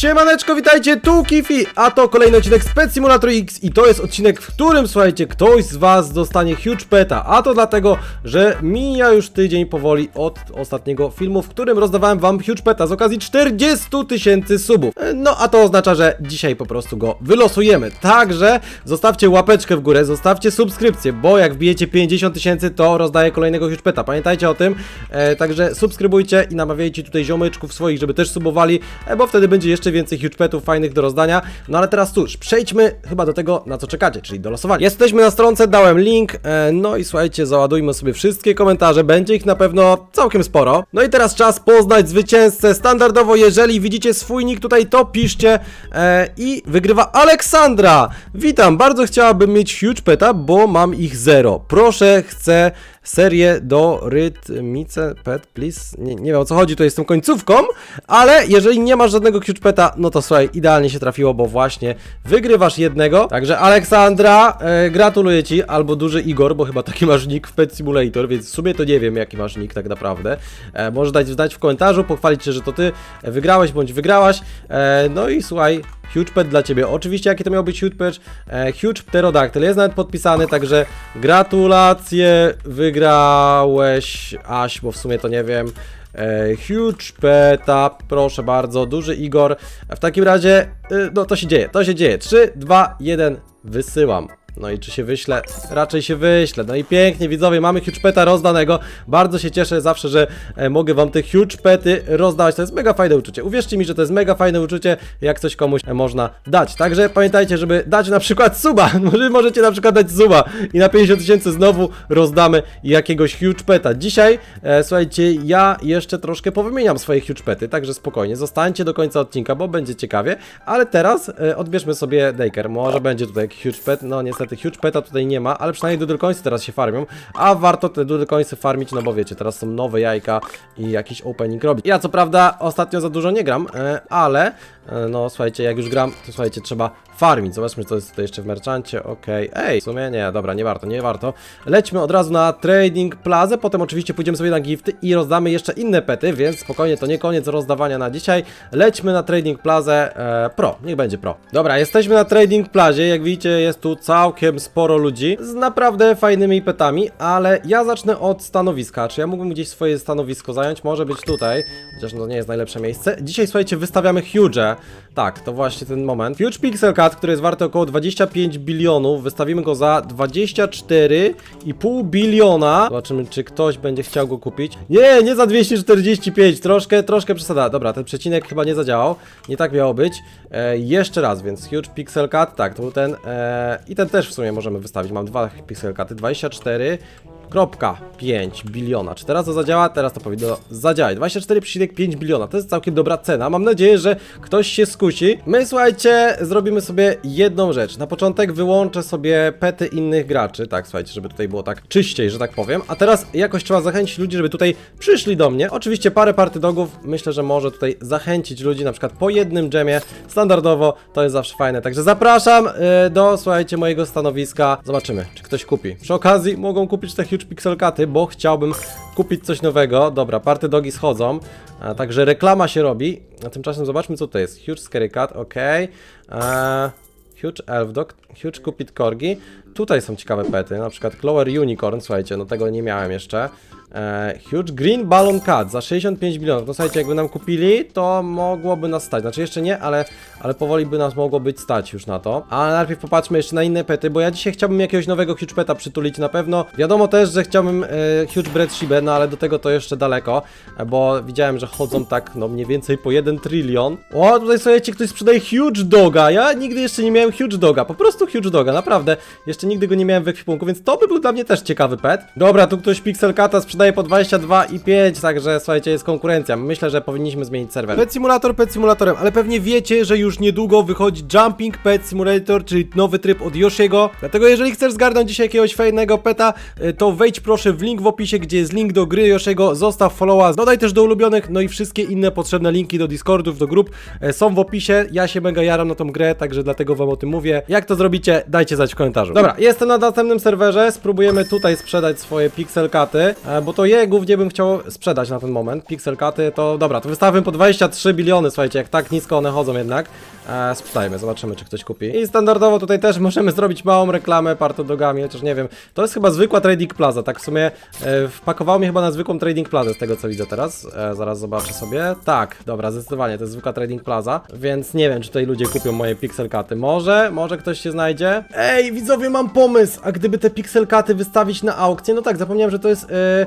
Siemaneczko, witajcie, tu Kifi, a to kolejny odcinek z Pet Simulator X i to jest odcinek, w którym, słuchajcie, ktoś z was dostanie Huge Peta, a to dlatego, że mija już tydzień powoli od ostatniego filmu, w którym rozdawałem wam Huge Peta z okazji 40 tysięcy subów. No, a to oznacza, że dzisiaj po prostu go wylosujemy, także zostawcie łapeczkę w górę, zostawcie subskrypcję, bo jak wbijecie 50 tysięcy, to rozdaję kolejnego Huge Peta, pamiętajcie o tym, e, także subskrybujcie i namawiajcie tutaj ziomeczków swoich, żeby też subowali, e, bo wtedy będzie jeszcze więcej huge petów fajnych do rozdania. No ale teraz cóż, przejdźmy chyba do tego, na co czekacie, czyli do losowania. Jesteśmy na stronce, dałem link, e, no i słuchajcie, załadujmy sobie wszystkie komentarze, będzie ich na pewno całkiem sporo. No i teraz czas poznać zwycięzcę. Standardowo, jeżeli widzicie swój nick tutaj, to piszcie e, i wygrywa Aleksandra. Witam, bardzo chciałabym mieć huge peta, bo mam ich zero. Proszę, chcę serię do rytmice pet, please. Nie, nie wiem o co chodzi tutaj z tą końcówką, ale jeżeli nie masz żadnego huge peta, no to słuchaj, idealnie się trafiło, bo właśnie wygrywasz jednego. Także Aleksandra, e, gratuluję ci, albo duży Igor, bo chyba taki masz nick w Pet Simulator, więc w sumie to nie wiem jaki masz nick tak naprawdę. E, może dać znać w komentarzu, pochwalić się, że to ty wygrałeś bądź wygrałaś. E, no i słuchaj, Huge Pet dla Ciebie. Oczywiście, jaki to miał być Huge Pet? E, huge Pterodactyl jest nawet podpisany, także gratulacje, wygrałeś, Aś, bo w sumie to nie wiem. E, huge Peta, proszę bardzo, duży Igor. W takim razie, y, no to się dzieje, to się dzieje. 3, 2, 1, wysyłam. No i czy się wyślę? Raczej się wyślę. No i pięknie, widzowie, mamy huge peta rozdanego. Bardzo się cieszę zawsze, że e, mogę wam te huge pety rozdawać. To jest mega fajne uczucie. Uwierzcie mi, że to jest mega fajne uczucie, jak coś komuś e, można dać. Także pamiętajcie, żeby dać na przykład suba. Może możecie na przykład dać suba i na 50 tysięcy znowu rozdamy jakiegoś huge peta. Dzisiaj, e, słuchajcie, ja jeszcze troszkę powymieniam swoje huge pety, także spokojnie. Zostańcie do końca odcinka, bo będzie ciekawie. Ale teraz e, odbierzmy sobie Daker. Może będzie tutaj huge pet. No niestety huge peta tutaj nie ma, ale przynajmniej doodle coinsy teraz się farmią. A warto te doodle coinsy farmić, no bo wiecie, teraz są nowe jajka i jakiś opening robić. Ja co prawda ostatnio za dużo nie gram, e, ale no słuchajcie, jak już gram, to słuchajcie, trzeba farmić. Zobaczmy, co jest tutaj jeszcze w merchancie. Okej, ej, w sumie nie, dobra, nie warto, nie warto. Lećmy od razu na Trading Plaza, potem oczywiście pójdziemy sobie na gifty i rozdamy jeszcze inne pety, więc spokojnie, to nie koniec rozdawania na dzisiaj. Lećmy na Trading Plaza e, Pro, niech będzie Pro. Dobra, jesteśmy na Trading Plazie, jak widzicie jest tu całkiem sporo ludzi z naprawdę fajnymi petami, ale ja zacznę od stanowiska. Czy ja mógłbym gdzieś swoje stanowisko zająć? Może być tutaj, chociaż no nie jest najlepsze miejsce. Dzisiaj, słuchajcie, wystawiamy Huge. Tak, to właśnie ten moment. Huge Pixel Cat, który jest warty około 25 bilionów, wystawimy go za 24,5 biliona. Zobaczymy, czy ktoś będzie chciał go kupić. Nie, nie za 245, troszkę, troszkę przesada. Dobra, ten przecinek chyba nie zadziałał. Nie tak miało być. E, jeszcze raz, więc Huge Pixel Cat, tak, to był ten. E, I ten też w sumie możemy wystawić. Mam dwa Pixel Caty, 24. Kropka 5 biliona. Czy teraz to zadziała? Teraz to powinno zadziałać. 24,5 biliona. To jest całkiem dobra cena. Mam nadzieję, że ktoś się skusi. My, słuchajcie, zrobimy sobie jedną rzecz. Na początek wyłączę sobie pety innych graczy. Tak, słuchajcie, żeby tutaj było tak czyściej, że tak powiem. A teraz jakoś trzeba zachęcić ludzi, żeby tutaj przyszli do mnie. Oczywiście parę party dogów myślę, że może tutaj zachęcić ludzi na przykład po jednym dżemie. Standardowo to jest zawsze fajne. Także zapraszam y, do, słuchajcie, mojego stanowiska. Zobaczymy, czy ktoś kupi. Przy okazji mogą kupić te Huge Pixel bo chciałbym kupić coś nowego. Dobra, party dogi schodzą, a, także reklama się robi. A tymczasem zobaczmy, co to jest. Huge Scary Cat, ok. Eee, Huge Elf Dog, Huge Cupid Corgi. Tutaj są ciekawe pety, na przykład Clover Unicorn, słuchajcie, no tego nie miałem jeszcze. Eee, huge Green Balloon Cat za 65 milionów. No słuchajcie, jakby nam kupili, to mogłoby nas stać. Znaczy jeszcze nie, ale, ale powoli by nas mogło być stać już na to. Ale najpierw popatrzmy jeszcze na inne pety, bo ja dzisiaj chciałbym jakiegoś nowego Huge Peta przytulić na pewno. Wiadomo też, że chciałbym e, Huge Bread Shibę, no ale do tego to jeszcze daleko, e, bo widziałem, że chodzą tak, no mniej więcej po 1 trylion. O, tutaj słuchajcie, ktoś sprzedaje Huge Doga. Ja nigdy jeszcze nie miałem Huge Doga, po prostu Huge Doga, naprawdę. Jeszcze nigdy go nie miałem w ekwipunku, więc to by był dla mnie też ciekawy pet. Dobra, tu ktoś Pixel Cata sprzedaje po 22,5, także słuchajcie, jest konkurencja. Myślę, że powinniśmy zmienić serwer. Pet Simulator, Pet Simulatorem, ale pewnie wiecie, że już niedługo wychodzi Jumping Pet Simulator, czyli nowy tryb od Yoshiego. Dlatego jeżeli chcesz zgarnąć dzisiaj jakiegoś fajnego peta, y, to wejdź proszę w link w opisie, gdzie jest link do gry Yoshiego, zostaw followa, dodaj też do ulubionych, no i wszystkie inne potrzebne linki do Discordów, do grup e, są w opisie. Ja się mega jaram na tą grę, także dlatego wam o tym mówię. Jak to zrobicie, dajcie znać w komentarzu. Dobra, Dobra, jestem na następnym serwerze, spróbujemy tutaj sprzedać swoje pixelkaty, e, bo to je głównie bym chciał sprzedać na ten moment. Pixelkaty to, dobra, to wystawmy po 23 biliony, słuchajcie, jak tak nisko one chodzą jednak. E, sprzedajmy, zobaczymy czy ktoś kupi. I standardowo tutaj też możemy zrobić małą reklamę partodogami, chociaż nie wiem, to jest chyba zwykła Trading Plaza, tak w sumie e, wpakowało mnie chyba na zwykłą Trading Plaza z tego co widzę teraz. E, zaraz zobaczę sobie. Tak, dobra, zdecydowanie, to jest zwykła Trading Plaza, więc nie wiem czy tutaj ludzie kupią moje pixelkaty. Może, może ktoś się znajdzie. Ej, widzowie, mam pomysł! A gdyby te pixelkaty wystawić na aukcję, no tak, zapomniałem, że to jest... E,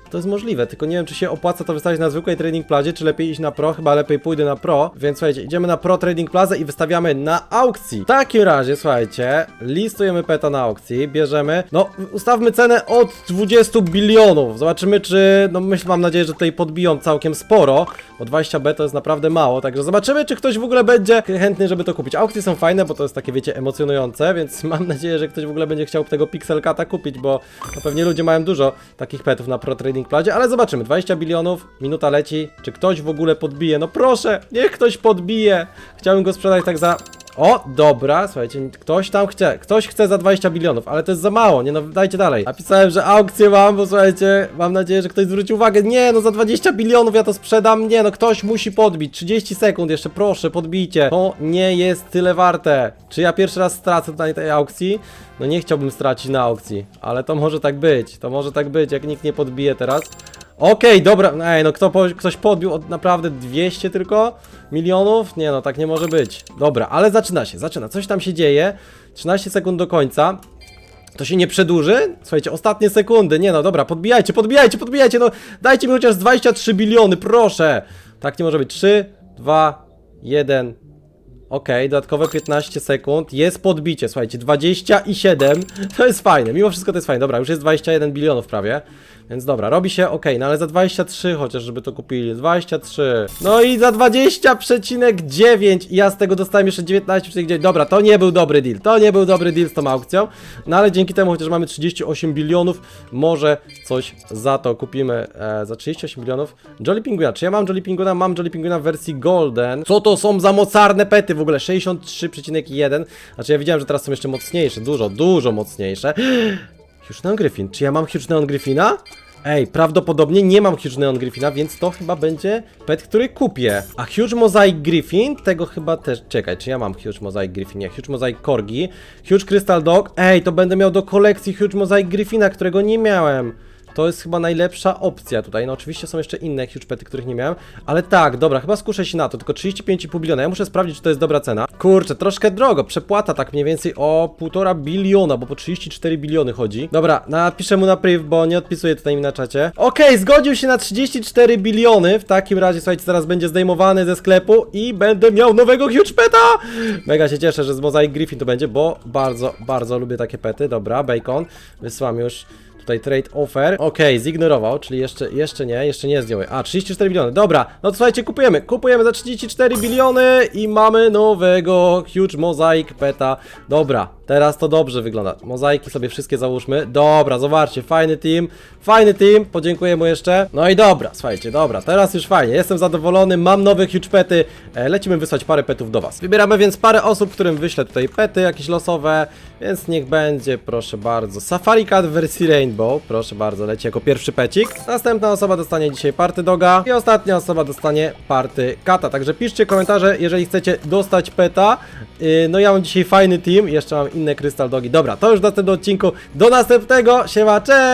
to jest możliwe, tylko nie wiem, czy się opłaca to wystawić na zwykłej Trading Plazie, czy lepiej iść na Pro, chyba lepiej pójdę na Pro, więc słuchajcie, idziemy na Pro Trading Plaza i wystawiamy na aukcji. W takim razie, słuchajcie, listujemy peta na aukcji, bierzemy, no, ustawmy cenę od 20 bilionów, zobaczymy, czy, no myślę, mam nadzieję, że tutaj podbiją całkiem sporo, bo 20B to jest naprawdę mało, także zobaczymy, czy ktoś w ogóle będzie chętny, żeby to kupić. Aukcje są fajne, bo to jest takie, wiecie, emocjonujące, więc mam nadzieję, że ktoś w ogóle będzie chciał tego Pixelkata kupić, bo no, pewnie ludzie mają dużo takich petów na Pro Trading Plazie, ale zobaczymy, 20 bilionów, minuta leci, czy ktoś w ogóle podbije, no proszę, niech ktoś podbije, chciałbym go sprzedać tak za... O, dobra, słuchajcie, ktoś tam chce, ktoś chce za 20 bilionów, ale to jest za mało, nie no, dajcie dalej. Napisałem, że aukcję mam, bo słuchajcie, mam nadzieję, że ktoś zwróci uwagę, nie no, za 20 bilionów ja to sprzedam, nie no, ktoś musi podbić, 30 sekund jeszcze, proszę, podbijcie, to nie jest tyle warte. Czy ja pierwszy raz stracę na tej aukcji? No nie chciałbym stracić na aukcji, ale to może tak być, to może tak być, jak nikt nie podbije teraz. Okej, dobra, ej, no kto po, ktoś podbił od naprawdę 200 tylko milionów? Nie no, tak nie może być. Dobra, ale zaczyna się, zaczyna, coś tam się dzieje. 13 sekund do końca. To się nie przedłuży? Słuchajcie, ostatnie sekundy, nie no, dobra, podbijajcie, podbijajcie, podbijajcie, no dajcie mi chociaż 23 biliony, proszę! Tak nie może być, 3, 2, 1, Okej, dodatkowe 15 sekund. Jest podbicie, słuchajcie, 27. To jest fajne, mimo wszystko to jest fajne. Dobra, już jest 21 bilionów prawie. Więc dobra, robi się ok, no ale za 23 chociaż, żeby to kupili. 23. No i za 20,9 i ja z tego dostałem jeszcze 19,9. Dobra, to nie był dobry deal. To nie był dobry deal z tą aukcją. No ale dzięki temu chociaż mamy 38 bilionów, może coś za to kupimy. E, za 38 bilionów. Jolly Pinguina. Czy ja mam Jolly Pinguina? Mam Jolly Pinguina w wersji Golden. Co to są za mocarne pety w ogóle? 63,1. Znaczy ja widziałem, że teraz są jeszcze mocniejsze. Dużo, dużo mocniejsze. Huge Neon Griffin. Czy ja mam Huge Neon Griffina? Ej, prawdopodobnie nie mam Huge Neon Griffina, więc to chyba będzie pet, który kupię. A Huge Mosaic Griffin, tego chyba też... Czekaj, czy ja mam Huge Mosaic Griffin? Nie, Huge Mosaic Corgi. Huge Crystal Dog. Ej, to będę miał do kolekcji Huge Mosaic Griffina, którego nie miałem. To jest chyba najlepsza opcja tutaj. No oczywiście są jeszcze inne huge pety, których nie miałem, ale tak, dobra, chyba skuszę się na to, tylko 35,5 biliona. Ja muszę sprawdzić, czy to jest dobra cena. Kurczę, troszkę drogo, przepłata tak mniej więcej o 1,5 biliona, bo po 34 biliony chodzi. Dobra, napiszę mu na priv, bo nie odpisuje tutaj mi na czacie. Okej, zgodził się na 34 biliony. W takim razie, słuchajcie, zaraz będzie zdejmowany ze sklepu i będę miał nowego huge peta! Mega się cieszę, że z Mosaic Griffin to będzie, bo bardzo, bardzo lubię takie pety. Dobra, bacon, wysłam już Tutaj trade offer. Okej, zignorował, czyli jeszcze, jeszcze nie, jeszcze nie zdjąłem. A, 34 biliony. Dobra, no słuchajcie, kupujemy. Kupujemy za 34 biliony i mamy nowego huge mosaic peta. Dobra, teraz to dobrze wygląda. Mozaiki sobie wszystkie załóżmy. Dobra, zobaczcie, fajny team, fajny team. Podziękuję mu jeszcze. No i dobra, słuchajcie, dobra, teraz już fajnie. Jestem zadowolony, mam nowe huge pety. E, lecimy wysłać parę petów do was. Wybieramy więc parę osób, którym wyślę tutaj pety jakieś losowe, więc niech będzie, proszę bardzo. Safari Cat wersji Rainbow, proszę bardzo, leci jako pierwszy pecik. Następna osoba dostanie dzisiaj party doga i ostatnia osoba dostanie party kata. Także piszcie komentarze, jeżeli chcecie dostać peta. Yy, no ja mam dzisiaj fajny team, jeszcze mam inne krystal dogi. Dobra, to już w następnym odcinku. Do następnego, siema, cześć!